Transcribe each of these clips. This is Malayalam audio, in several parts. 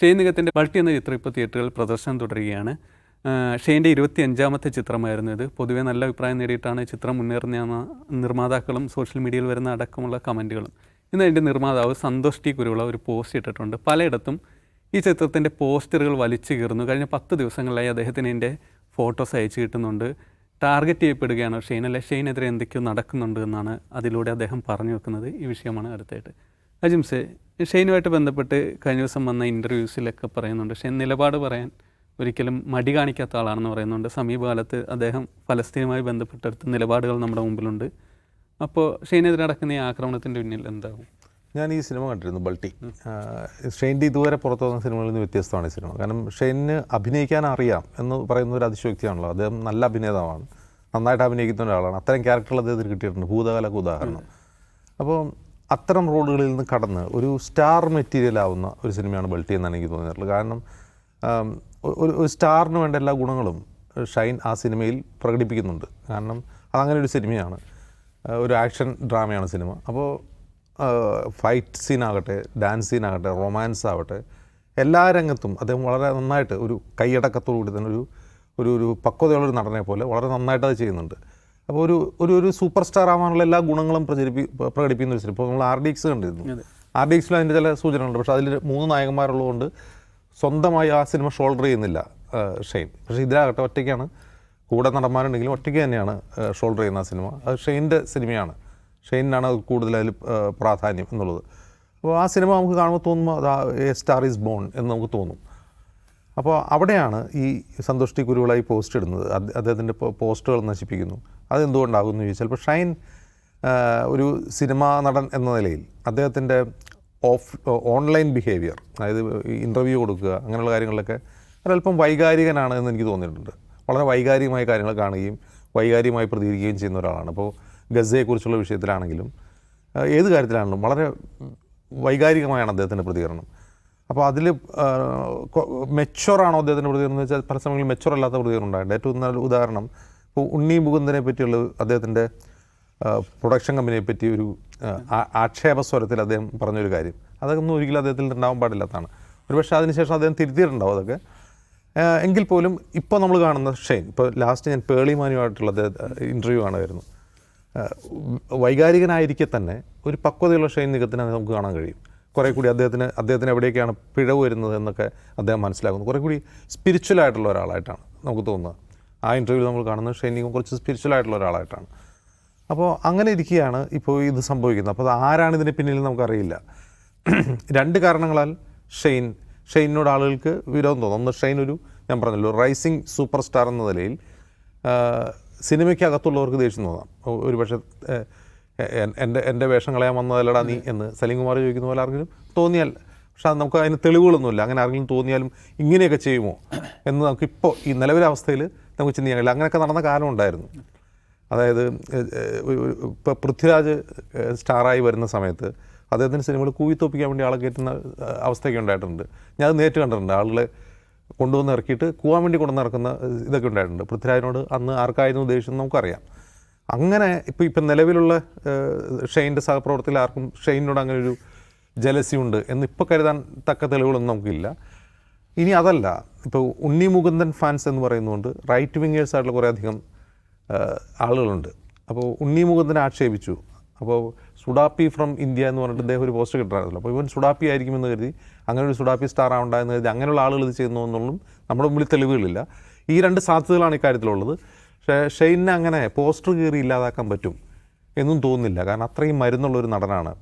ഷെയ്ൻ നിഗത്തിന്റെ ബൾട്ടി എന്ന ചിത്രം ഇപ്പോൾ തിയേറ്ററുകളിൽ പ്രദർശനം തുടരുകയാണ്. ഷെയ്ന്റെ ഇരുപത്തി അഞ്ചാമത്തെ ചിത്രമായിരുന്നു ഇത്. പൊതുവേ നല്ല അഭിപ്രായം നേടിയിട്ടാണ് ചിത്രം മുന്നേറുന്ന നിർമ്മാതാക്കളും സോഷ്യൽ മീഡിയയിൽ വരുന്ന അടക്കമുള്ള കമന്റുകളും. ഇന്ന് അതിന്റെ നിർമ്മാതാവ് സന്തോഷ് ടി കുരുവിള ഒരു പോസ്റ്റ് ഇട്ടിട്ടുണ്ട്. പലയിടത്തും ഈ ചിത്രത്തിന്റെ പോസ്റ്ററുകൾ വലിച്ചു കീറുന്നു. കഴിഞ്ഞ പത്ത് ദിവസങ്ങളിലായി അദ്ദേഹത്തിന് എന്റെ ഫോട്ടോസ് അയച്ചു കിട്ടുന്നുണ്ട്. ടാർഗറ്റ് ചെയ്യപ്പെടുകയാണ് ഷെയ്ൻ അല്ലെ? ഷെയ്നെതിരെ എന്തൊക്കെയോ നടക്കുന്നുണ്ട് എന്നാണ് അതിലൂടെ അദ്ദേഹം പറഞ്ഞു വെക്കുന്നത്. ഈ വിഷയമാണ് അടുത്തായിട്ട്. അജിംസെ ഷെയ്നുമായിട്ട് ബന്ധപ്പെട്ട് കഴിഞ്ഞ ദിവസം വന്ന ഇന്റർവ്യൂസിലൊക്കെ പറയുന്നുണ്ട്. ഷെയ്ൻ നിലപാട് പറയാൻ ഒരിക്കലും മടി കാണിക്കാത്ത ആളാണെന്ന് പറയുന്നുണ്ട്. സമീപകാലത്ത് അദ്ദേഹം ഫലസ്തീനുമായി ബന്ധപ്പെട്ടെടുത്ത നിലപാടുകൾ നമ്മുടെ മുമ്പിലുണ്ട്. അപ്പോൾ ഷെയ്നെതിരെ നടക്കുന്ന ഈ ആക്രമണത്തിന്റെ പിന്നിൽ എന്താകും ഞാൻ ഈ സിനിമ കണ്ടിരുന്നു ബൾട്ടി. ഷെയ്ന്റെ ഇതുവരെ പുറത്തു വന്ന സിനിമകളിൽ നിന്ന് വ്യത്യസ്തമാണ് ഈ സിനിമ. കാരണം ഷെയ്നിന് അഭിനയിക്കാൻ അറിയാം എന്ന് പറയുന്ന ഒരു അതിശോക്തിയാണല്ലോ അദ്ദേഹം നല്ല അഭിനേതാവാണ്. നന്നായിട്ട് അഭിനയിക്കുന്ന ഒരാളാണ്. അത്തരം ക്യാരക്ടറുകൾ അദ്ദേഹത്തിന് കിട്ടിയിട്ടുണ്ട്. ഭൂതകാലക്ക് ഉദാഹരണം. അപ്പോൾ അത്തരം റോളുകളിൽ നിന്ന് കടന്ന് ഒരു സ്റ്റാർ മെറ്റീരിയൽ ആവുന്ന ഒരു സിനിമയാണ് ബൾട്ടി എന്നാണ് എനിക്ക് തോന്നിയിട്ടുള്ളത്. കാരണം ഒരു ഒരു സ്റ്റാറിന് വേണ്ട എല്ലാ ഗുണങ്ങളും ഷൈൻ ആ സിനിമയിൽ പ്രകടിപ്പിക്കുന്നുണ്ട്. കാരണം അതങ്ങനെ ഒരു സിനിമയാണ്. ഒരു ആക്ഷൻ ഡ്രാമയാണ് സിനിമ. അപ്പോൾ ഫൈറ്റ് സീനാകട്ടെ ഡാൻസ് സീനാകട്ടെ റൊമാൻസ് ആവട്ടെ എല്ലാ രംഗത്തും അദ്ദേഹം വളരെ നന്നായിട്ട് ഒരു കൈയടക്കത്തോടുകൂടി തന്നെ ഒരു ഒരു ഒരു പക്വതയുള്ളൊരു നടനെ പോലെ വളരെ നന്നായിട്ട് അത് ചെയ്യുന്നുണ്ട്. അപ്പോൾ ഒരു ഒരു ഒരു സൂപ്പർ സ്റ്റാർ ആവാനുള്ള എല്ലാ ഗുണങ്ങളും പ്രചരിപ്പി പ്രകടിപ്പിക്കുന്ന ഒരു സിനിമ ഇപ്പോൾ നമ്മൾ ആർ ഡി എക്സ് കണ്ടിരുന്നു. ആർ ഡി എക്സിൽ അതിന്റെ ചില സൂചനകളുണ്ട്. പക്ഷേ അതിൽ മൂന്ന് നായകന്മാരുള്ളതുകൊണ്ട് സ്വന്തമായി ആ സിനിമ ഷോൾഡർ ചെയ്യുന്നില്ല ഷെയ്ൻ. പക്ഷേ ഇതിലാകട്ടെ ഒറ്റയ്ക്കാണ്. കൂടെ നടന്മാരുണ്ടെങ്കിലും ഒറ്റയ്ക്ക് തന്നെയാണ് ഷോൾഡർ ചെയ്യുന്ന ആ സിനിമ അത് ഷെയ്ന്റെ സിനിമയാണ് ഷെയ്നാണ് അത് കൂടുതൽ അതിൽ പ്രാധാന്യം എന്നുള്ളത്. അപ്പോൾ ആ സിനിമ നമുക്ക് കാണുമ്പോൾ തോന്നുമ്പോൾ അത് എ സ്റ്റാർ ഈസ് ബോൺ എന്ന് നമുക്ക് തോന്നും. അപ്പോൾ അവിടെയാണ് ഈ സന്തോഷ് ടി കുരുവിളായി പോസ്റ്റ് ഇടുന്നത് അദ്ദേഹത്തിന്റെ പോസ്റ്റുകൾ നശിപ്പിക്കുന്നു. അതെന്തുകൊണ്ടാകുമെന്ന് ചോദിച്ചാൽ ഇപ്പോൾ ഷൈൻ ഒരു സിനിമാ നടൻ എന്ന നിലയിൽ അദ്ദേഹത്തിന്റെ ഓഫ് ഓൺലൈൻ ബിഹേവിയർ അതായത് ഇന്റർവ്യൂ കൊടുക്കുക അങ്ങനെയുള്ള കാര്യങ്ങളിലൊക്കെ ഒരല്പം വൈകാരികനാണ് എന്ന് എനിക്ക് തോന്നിയിട്ടുണ്ട്. വളരെ വൈകാരികമായ കാര്യങ്ങൾ കാണുകയും വൈകാരികമായി പ്രതികരിക്കുകയും ചെയ്യുന്ന ഒരാളാണ്. അപ്പോൾ ഗസയെക്കുറിച്ചുള്ള വിഷയത്തിലാണെങ്കിലും ഏത് കാര്യത്തിലാണെങ്കിലും വളരെ വൈകാരികമായാണ് അദ്ദേഹത്തിന്റെ പ്രതികരണം. അപ്പോൾ അതിൽ മെച്ചുവറാണോ അദ്ദേഹത്തിന്റെ പ്രതികരണം? എന്ന് വെച്ചാൽ പല സമയങ്ങളിൽ മെച്ചുവർ അല്ലാത്ത പ്രതികരണം ഉണ്ടായിട്ടുണ്ട് ഏറ്റവും നല്ല ഉദാഹരണം ഇപ്പോൾ ഉണ്ണി മുകുന്ദനെ പറ്റിയുള്ള അദ്ദേഹത്തിന്റെ പ്രൊഡക്ഷൻ കമ്പനിയെ പറ്റി ഒരു ആക്ഷേപസ്വരത്തിൽ അദ്ദേഹം പറഞ്ഞൊരു കാര്യം. അതൊന്നും ഒരിക്കലും അദ്ദേഹത്തിൽ ഉണ്ടാവാൻ പാടില്ലാത്തതാണ്. ഒരുപക്ഷെ അതിനുശേഷം അദ്ദേഹം തിരുത്തിയിട്ടുണ്ടാവും അതൊക്കെ. എങ്കിൽ പോലും ഇപ്പോൾ നമ്മൾ കാണുന്ന ഷെയ്ൻ ഇപ്പോൾ ലാസ്റ്റ് ഞാൻ പേളിമാനുമായിട്ടുള്ള ഇന്റർവ്യൂ ആണ് വരുന്നത്. വൈകാരികനായിരിക്കെ തന്നെ ഒരു പക്വതയുള്ള ഷെയ്ൻ നികത്തിനെ നമുക്ക് കാണാൻ കഴിയും. കുറേ കൂടി അദ്ദേഹത്തിന് അദ്ദേഹത്തിന് എവിടെയൊക്കെയാണ് പിഴവ് വരുന്നത് എന്നൊക്കെ അദ്ദേഹം മനസ്സിലാക്കുന്നു. കുറേ കൂടി സ്പിരിച്വൽ ആയിട്ടുള്ള ഒരാളായിട്ടാണ് നമുക്ക് തോന്നുന്നത്. ആ ഇന്റർവ്യൂ നമ്മൾ കാണുന്നത് നിഗം കുറച്ച് സ്പിരിച്വൽ ആയിട്ടുള്ള ഒരാളായിട്ടാണ്. അപ്പോൾ അങ്ങനെ ഇരിക്കുകയാണ് ഇപ്പോൾ ഇത് സംഭവിക്കുന്നത്. അപ്പോൾ ആരാണ് ഇതിന് പിന്നിൽ നമുക്കറിയില്ല. രണ്ട് കാരണങ്ങളാൽ ഷെയ്ൻ ഷെയ്നോട് ആളുകൾക്ക് വിരോധം തോന്നും ഒന്ന് ഷെയ്ൻ ഒരു ഞാൻ പറഞ്ഞല്ലോ റൈസിങ് സൂപ്പർ സ്റ്റാർ എന്ന നിലയിൽ സിനിമയ്ക്കകത്തുള്ളവർക്ക് ദേഷ്യം തോന്നാം. ഒ- ഒരു പക്ഷേ എന്റെ എന്റെ വേഷം കളയാൻ വന്നതല്ലടാ നീ എന്ന് സലീം കുമാർ ചോദിക്കുന്ന പോലെ ആർക്കെങ്കിലും തോന്നിയാൽ പക്ഷെ അത് നമുക്ക് അതിന് തെളിവുകളൊന്നുമില്ല. അങ്ങനെ ആരെങ്കിലും തോന്നിയാലും ഇങ്ങനെയൊക്കെ ചെയ്യുമോ എന്ന് നമുക്ക് നമുക്കിപ്പോൾ ഈ നിലവിലെ അവസ്ഥയിൽ നമുക്ക് ചിന്തിക്കാൻ കഴിയില്ല. അങ്ങനെയൊക്കെ നടന്ന കാലം ഉണ്ടായിരുന്നു. അതായത് ഇപ്പോൾ പൃഥ്വിരാജ് സ്റ്റാറായി വരുന്ന സമയത്ത് അദ്ദേഹത്തിന്റെ സിനിമകൾ കൂവിത്തോപ്പിക്കാൻ വേണ്ടി ആളെ കയറ്റുന്ന അവസ്ഥയൊക്കെ ഉണ്ടായിട്ടുണ്ട്. ഞാൻ അത് നേരിട്ട് കണ്ടിട്ടുണ്ട്. ആളുകളെ കൊണ്ടുവന്ന് ഇറക്കിയിട്ട് കൂവാൻ വേണ്ടി കൊണ്ടുവന്ന് ഇറക്കുന്ന ഇതൊക്കെ ഉണ്ടായിട്ടുണ്ട്. പൃഥ്വിരാജിനോട് അന്ന് ആർക്കായിരുന്നു ദേഷ്യം നമുക്കറിയാം. അങ്ങനെ ഇപ്പോൾ ഇപ്പം നിലവിലുള്ള ഷെയിന്റെ സഹപ്രവർത്തകർ ആർക്കും ഷെയിനോട് അങ്ങനെ ഒരു ജലസി ഉണ്ട് എന്ന് ഇപ്പോൾ കരുതാൻ തക്ക തെളിവുകളൊന്നും നമുക്കില്ല. ഇനി അതല്ല ഇപ്പോൾ ഉണ്ണി മുകുന്ദൻ ഫാൻസ് എന്ന് പറയുന്നതുകൊണ്ട് റൈറ്റ് വിങ്ങേഴ്സ് ആയിട്ടുള്ള കുറേ അധികം ആളുകളുണ്ട്. അപ്പോൾ ഉണ്ണി മുകുന്ദൻ ആക്ഷേപിച്ചു. അപ്പോൾ സുഡാപ്പി ഫ്രം ഇന്ത്യ എന്ന് പറഞ്ഞിട്ട് അദ്ദേഹം ഒരു പോസ്റ്റ് കിട്ടാറില്ല. അപ്പോൾ ഇവൻ സുഡാപ്പി ആയിരിക്കുമെന്ന് കരുതി അങ്ങനെ ഒരു സുഡാപ്പി സ്റ്റാർ ആവണ്ടെന്ന് കരുതി അങ്ങനെയുള്ള ആളുകൾ ഇത് ചെയ്യുന്നു എന്നുള്ളതും നമ്മുടെ മുമ്പിൽ തെളിവുകളില്ല. ഈ രണ്ട് സാധ്യതകളാണ് ഇക്കാര്യത്തിലുള്ളത്. പക്ഷേ ഷെയ്നെ അങ്ങനെ പോസ്റ്റർ കീറി ഇല്ലാതാക്കാൻ പറ്റും എന്നും തോന്നുന്നില്ല. കാരണം അത്രയും മരുന്നുള്ളൊരു നടനാണ്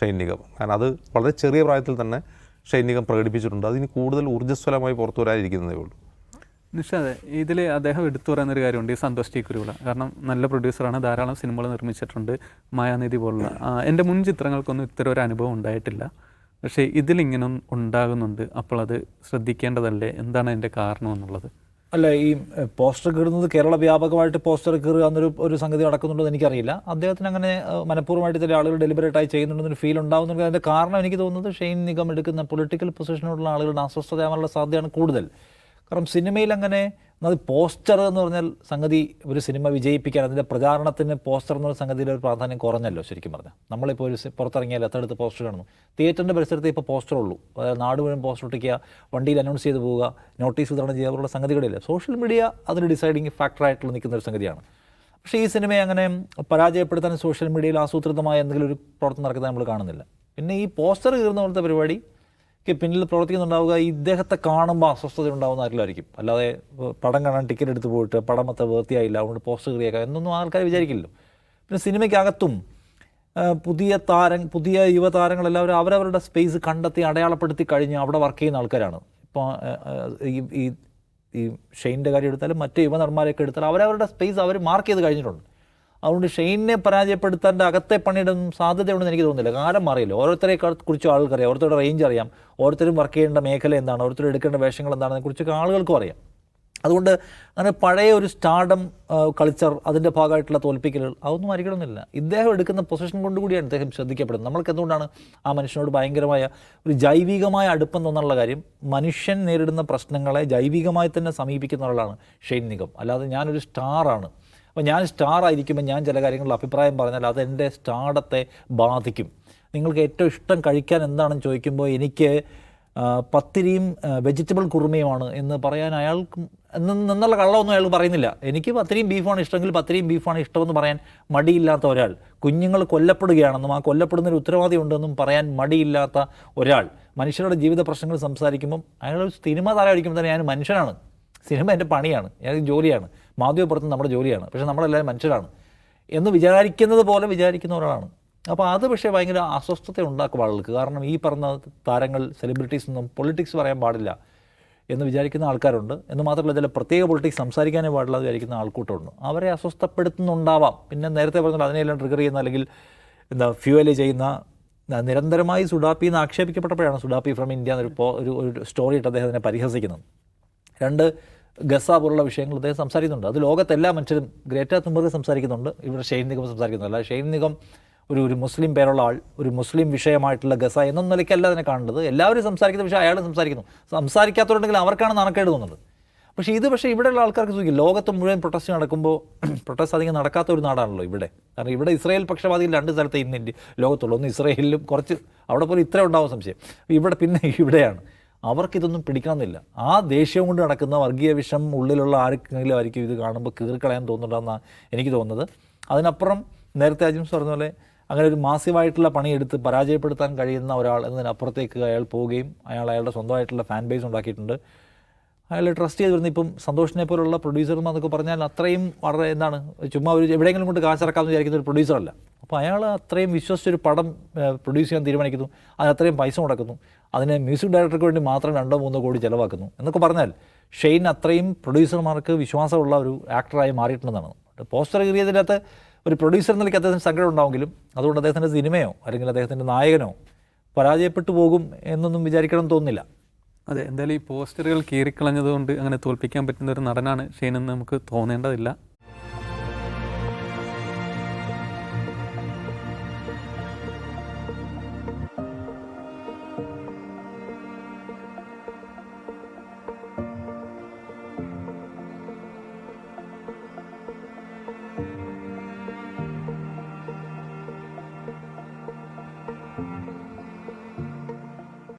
ഷെയ്ൻ നിഗം. കാരണം അത് വളരെ ചെറിയ പ്രായത്തിൽ തന്നെ ഷെയ്ൻ നിഗം പ്രകടിപ്പിച്ചിട്ടുണ്ട്. അതിന് കൂടുതൽ ഊർജസ്വലമായി പുറത്തു വരാതിരിക്കുന്നതേ ഉള്ളൂ. നിഷാദ് ഇതിൽ അദ്ദേഹം എടുത്തു പറയുന്നൊരു കാര്യമുണ്ട് ഈ സന്തോഷ് ടി കുരുവിള. കാരണം നല്ല പ്രൊഡ്യൂസറാണ് ധാരാളം സിനിമകൾ നിർമ്മിച്ചിട്ടുണ്ട് മായാനിധി പോലുള്ള. എന്റെ മുൻ ചിത്രങ്ങൾക്കൊന്നും ഇത്തരം ഒരു അനുഭവം ഉണ്ടായിട്ടില്ല. പക്ഷേ ഇതിലിങ്ങനെ ഉണ്ടാകുന്നുണ്ട്. അപ്പോൾ അത് ശ്രദ്ധിക്കേണ്ടതല്ലേ? എന്താണ് അതിന്റെ കാരണം എന്നുള്ളത്? അല്ല ഈ പോസ്റ്റർ കീറുന്നത് കേരള വ്യാപകമായിട്ട് പോസ്റ്റർ കീറുക എന്നൊരു ഒരു സംഗതി നടക്കുന്നുണ്ടെന്ന് എനിക്കറിയില്ല. അദ്ദേഹത്തിന് അങ്ങനെ മനഃപൂർവമായിട്ട് ചില ആളുകൾ ഡെലിബറേറ്റ് ആയി ചെയ്യുന്നുണ്ടെന്നൊരു ഫീൽ ഉണ്ടാകുന്നുണ്ട് അതിന്റെ കാരണം എനിക്ക് തോന്നുന്നത് ഷെയ്ൻ നിഗം എടുക്കുന്ന പൊളിറ്റിക്കൽ പൊസിഷനോടുള്ള ആളുകളുടെ അസ്വസ്ഥതയാകാനുള്ള സാധ്യതയാണ് കൂടുതൽ. കാരണം സിനിമയിൽ അങ്ങനെ എന്നാൽ പോസ്റ്റർ എന്ന് പറഞ്ഞാൽ സംഗതി ഒരു സിനിമ വിജയിപ്പിക്കാൻ അതിന്റെ പ്രചാരണത്തിന് പോസ്റ്റർ എന്ന് സംഗതിയിൽ ഒരു പ്രാധാന്യം കുറഞ്ഞല്ലോ ശരിക്കും പറഞ്ഞാൽ. നമ്മളിപ്പോൾ ഒരു പുറത്തിറങ്ങിയാൽ എത്തടുത്ത് പോസ്റ്റർ കാണുന്നു. തിയേറ്ററിന്റെ പരിസരത്ത് ഇപ്പോൾ പോസ്റ്റർ ഉള്ളൂ. അതായത് നാട് മുഴുവൻ പോസ്റ്റർ ഒട്ടിക്കുക വണ്ടിയിൽ അനൗൺസ് ചെയ്ത് പോവുക നോട്ടീസ് വിതരണം ചെയ്യുക പോലുള്ള സംഗതികളില്ല. സോഷ്യൽ മീഡിയ അതിന് ഡിസൈഡിങ് ഫാക്ടറായിട്ടുള്ള നിൽക്കുന്ന ഒരു സംഗതിയാണ്. പക്ഷേ ഈ സിനിമയെ അങ്ങനെ പരാജയപ്പെടുത്താൻ സോഷ്യൽ മീഡിയയിൽ ആസൂത്രിതമായ എന്തെങ്കിലും ഒരു പ്രവർത്തനം നടക്കുന്നത് നമ്മൾ കാണുന്നില്ല. പിന്നെ ഈ പോസ്റ്റർ കീറുന്ന പോലത്തെ പരിപാടി പിന്നിൽ പ്രവർത്തിക്കുന്നുണ്ടാവുക ഇദ്ദേഹത്തെ കാണുമ്പോൾ അസ്വസ്ഥത ഉണ്ടാവുന്ന ആരിലായിരിക്കും അല്ലാതെ പടം കാണാൻ ടിക്കറ്റ് എടുത്ത് പോയിട്ട് പടം അത്ര വൃത്തിയായില്ല അതുകൊണ്ട് പോസ്റ്റർ ക്രിയാക്കാം എന്നൊന്നും ആൾക്കാർ വിചാരിക്കില്ലല്ലോ. പിന്നെ സിനിമയ്ക്കകത്തും പുതിയ താരം പുതിയ യുവതാരങ്ങളെല്ലാവരും അവരവരുടെ സ്പേസ് കണ്ടെത്തി അടയാളപ്പെടുത്തി കഴിഞ്ഞ് അവിടെ വർക്ക് ചെയ്യുന്ന ആൾക്കാരാണ്. ഇപ്പോൾ ഈ ഈ ഷെയിന്റെ കാര്യം എടുത്താലും മറ്റ് യുവനടന്മാരെയൊക്കെ എടുത്താലും അവരവരുടെ സ്പേസ് അവർ മാർക്ക് ചെയ്ത് കഴിഞ്ഞിട്ടുണ്ട്. അതുകൊണ്ട് ഷെയിനെ പരാജയപ്പെടുത്താന്റെ അകത്തെ പണിയിടുന്ന സാധ്യതയുണ്ടെന്ന് എനിക്ക് തോന്നുന്നില്ല. കാലം അറിയില്ല ഓരോരുത്തരെ കുറിച്ചും ആൾക്കറിയാം. ഓരോരുത്തരുടെ റേഞ്ച് അറിയാം. ഓരോരുത്തരും വർക്ക് ചെയ്യേണ്ട മേഖല എന്താണ്? ഓരോരുത്തരും എടുക്കേണ്ട വേഷങ്ങൾ എന്താണെന്ന് കുറിച്ചൊക്കെ ആളുകൾക്കും അറിയാം. അതുകൊണ്ട് അങ്ങനെ പഴയ ഒരു സ്റ്റാർഡം കൾച്ചർ അതിന്റെ ഭാഗമായിട്ടുള്ള തോൽപ്പിക്കലുകൾ അതൊന്നും ആയിരിക്കണമെന്നില്ല ഇദ്ദേഹം എടുക്കുന്ന പൊസിഷൻ കൊണ്ടുകൂടിയാണ് ഇദ്ദേഹം ശ്രദ്ധിക്കപ്പെടുന്നത്. നമ്മൾക്ക് എന്തുകൊണ്ടാണ് ആ മനുഷ്യനോട് ഭയങ്കരമായ ഒരു ജൈവികമായ അടുപ്പം തോന്നാനുള്ള കാര്യം? മനുഷ്യൻ നേരിടുന്ന പ്രശ്നങ്ങളെ ജൈവികമായി തന്നെ സമീപിക്കുന്ന ഒരാളാണ് ഷെയ്ൻ നിഗം. അല്ലാതെ ഞാനൊരു സ്റ്റാറാണ് അപ്പോൾ ഞാൻ സ്റ്റാർ ആയിരിക്കുമ്പോൾ ഞാൻ ചില കാര്യങ്ങളിൽ അഭിപ്രായം പറഞ്ഞാൽ അത് എന്റെ സ്റ്റാർഡത്തെ ബാധിക്കും. നിങ്ങൾക്ക് ഏറ്റവും ഇഷ്ടം കഴിക്കാൻ എന്താണെന്ന് ചോദിക്കുമ്പോൾ എനിക്ക് പത്തിരിയും വെജിറ്റബിൾ കുറുമയുമാണ് എന്ന് പറയാൻ അയാൾക്ക് നിന്നുള്ള കള്ളമൊന്നും അയാൾ പറയുന്നില്ല. എനിക്ക് പത്തിരിയും ബീഫാണ് ഇഷ്ടമെങ്കിൽ പത്തിരിയും ബീഫാണ് ഇഷ്ടമെന്ന് പറയാൻ മടിയില്ലാത്ത ഒരാൾ. കുഞ്ഞുങ്ങൾ കൊല്ലപ്പെടുകയാണെന്നും ആ കൊല്ലപ്പെടുന്നതിന് ഉത്തരവാദി ഉണ്ടെന്നും പറയാൻ മടിയില്ലാത്ത ഒരാൾ. മനുഷ്യരുടെ ജീവിത പ്രശ്നങ്ങൾ സംസാരിക്കുമ്പം അയാൾ സിനിമ താരമായിരിക്കുമ്പോൾ തന്നെ ഞാൻ മനുഷ്യനാണ്. സിനിമ എന്റെ പണിയാണ്. ഞാൻ ജോലിയാണ്. മാധ്യമപ്പുറത്ത് നമ്മുടെ ജോലിയാണ്. പക്ഷേ നമ്മളെല്ലാവരും മനുഷ്യരാണ്. എന്ന് വിചാരിക്കുന്നത് പോലെ വിചാരിക്കുന്ന ഒരാളാണ്. അപ്പോൾ അത് പക്ഷേ ഭയങ്കര അസ്വസ്ഥത ഉണ്ടാക്കും ആളുകൾക്ക്. കാരണം ഈ പറഞ്ഞ താരങ്ങൾ സെലിബ്രിറ്റീസ് ഒന്നും പൊളിറ്റിക്സ് പറയാൻ പാടില്ല എന്ന് വിചാരിക്കുന്ന ആൾക്കാരുണ്ട്. എന്ന് മാത്രമല്ല ചില പ്രത്യേക പൊളിറ്റിക്സ് സംസാരിക്കാനേ പാടില്ല എന്ന് വിചാരിക്കുന്ന ആൾക്കൂട്ടമുണ്ട്. അവരെ അസ്വസ്ഥപ്പെടുത്തുന്നുണ്ടാവാം. പിന്നെ നേരത്തെ പറഞ്ഞാൽ അതിനെല്ലാം ട്രിഗർ ചെയ്യുന്ന അല്ലെങ്കിൽ എന്താ ഫ്യൂവൽ ചെയ്യുന്ന നിരന്തരമായി സുഡാപ്പി എന്ന് ആക്ഷേപിക്കപ്പെട്ടപ്പോഴാണ് സുഡാപ്പി ഫ്രം ഇന്ത്യ എന്നൊരു ഒരു സ്റ്റോറി ഇട്ട് അദ്ദേഹത്തിനെ പരിഹസിക്കുന്നത്. രണ്ട് ഗസ പോലുള്ള വിഷയങ്ങൾ അദ്ദേഹം സംസാരിക്കുന്നുണ്ട്. അത് ലോകത്തെല്ലാ മനുഷ്യരും ഗ്രേറ്റർ തുമ്പർ സംസാരിക്കുന്നുണ്ട്. ഇവിടെ ഷെയ്ൻ നിഗം സംസാരിക്കുന്നില്ല ഷെയ്ൻ നിഗം ഒരു ഒരു മുസ്ലിം പേരുള്ള ആൾ ഒരു മുസ്ലിം വിഷയമായിട്ടുള്ള ഗസ എന്നൊന്നും നിലയ്ക്കല്ല അതിനെ കാണുന്നത്. എല്ലാവരും സംസാരിക്കുന്ന വിഷയം അയാളും സംസാരിക്കുന്നു. സംസാരിക്കാത്തവരുണ്ടെങ്കിൽ അവർക്കാണ് നാണക്കേട് തോന്നുന്നത്. പക്ഷേ ഇത് പക്ഷേ ഇവിടെയുള്ള ആൾക്കാർക്ക് സുഖിക്കും ലോകത്ത് മുഴുവൻ പ്രൊട്ടസ്റ്റ് നടക്കുമ്പോൾ പ്രൊട്ടസ്റ്റ് അധികം നടക്കാത്ത ഒരു നാടാണല്ലോ ഇവിടെ. കാരണം ഇവിടെ ഇസ്രായേൽ പക്ഷപാതികൾ രണ്ട് സ്ഥലത്ത് ഇന്ന് ഇന്ത്യ ലോകത്തുള്ളൂ. ഒന്ന് ഇസ്രായേലിലും കുറച്ച് അവിടെ പോലും ഇത്ര ഉണ്ടാവും സംശയം. ഇവിടെ പിന്നെ ഇവിടെയാണ്. അവർക്കിതൊന്നും പിടിക്കണമെന്നില്ല. ആ ദേഷ്യം കൊണ്ട് നടക്കുന്ന വർഗീയ വിഷം ഉള്ളിലുള്ള ആർക്കെങ്കിലും ആയിരിക്കും ഇത് കാണുമ്പോൾ കീറിക്കളയാൻ തോന്നുന്നുണ്ടെന്നാണ് എനിക്ക് തോന്നുന്നത്. അതിനപ്പുറം നേരത്തെ അജിംസ് പറഞ്ഞ പോലെ അങ്ങനെ ഒരു മാസീവായിട്ടുള്ള പണിയെടുത്ത് പരാജയപ്പെടുത്താൻ കഴിയുന്ന ഒരാൾ എന്നതിനപ്പുറത്തേക്ക് അയാൾ പോവുകയും അയാൾ അയാളുടെ സ്വന്തമായിട്ടുള്ള ഫാൻ ബേസ് ഉണ്ടാക്കിയിട്ടുണ്ട്. അയാൾ ട്രസ്റ്റ് ചെയ്ത് വരുന്ന ഇപ്പം സന്തോഷിനെ പോലുള്ള പ്രൊഡ്യൂസർമാർ എന്നൊക്കെ പറഞ്ഞാൽ അത്രയും വളരെ എന്താണ് ചുമ്മാ ഒരു എവിടെയെങ്കിലും കൊണ്ട് കാശിറക്കാമെന്ന് വിചാരിക്കുന്ന ഒരു പ്രൊഡ്യൂസറല്ല അപ്പോൾ അയാൾ അത്രയും വിശ്വസിച്ചൊരു പടം പ്രൊഡ്യൂസ് ചെയ്യാൻ തീരുമാനിക്കുന്നു. അതിന് അത്രയും പൈസ മുടക്കുന്നു. അതിന് മ്യൂസിക് ഡയറക്ടർക്ക് വേണ്ടി മാത്രം രണ്ടോ മൂന്നോ കോടി ചിലവാക്കുന്നു. എന്നൊക്കെ പറഞ്ഞാൽ ഷെയ്ൻ അത്രയും പ്രൊഡ്യൂസർമാർക്ക് വിശ്വാസമുള്ള ഒരു ആക്ടറായി മാറിയിട്ടുണ്ടെന്നാണ്. പോസ്റ്റർ കീറിയതിനകത്ത് ഒരു പ്രൊഡ്യൂസർ നിലയ്ക്ക് അദ്ദേഹത്തിന് സങ്കടം ഉണ്ടാവുമെങ്കിലും അതുകൊണ്ട് അദ്ദേഹത്തിന്റെ സിനിമയോ അല്ലെങ്കിൽ അദ്ദേഹത്തിന്റെ നായകനോ പരാജയപ്പെട്ടു പോകും എന്നൊന്നും വിചാരിക്കണം തോന്നുന്നില്ല. അതെ എന്തായാലും ഈ പോസ്റ്ററുകൾ കീറിക്കളഞ്ഞതുകൊണ്ട് അങ്ങനെ തോൽപ്പിക്കാൻ പറ്റുന്ന ഒരു നടനാണ് ഷെയ്നെന്ന് നമുക്ക് തോന്നേണ്ടതില്ല.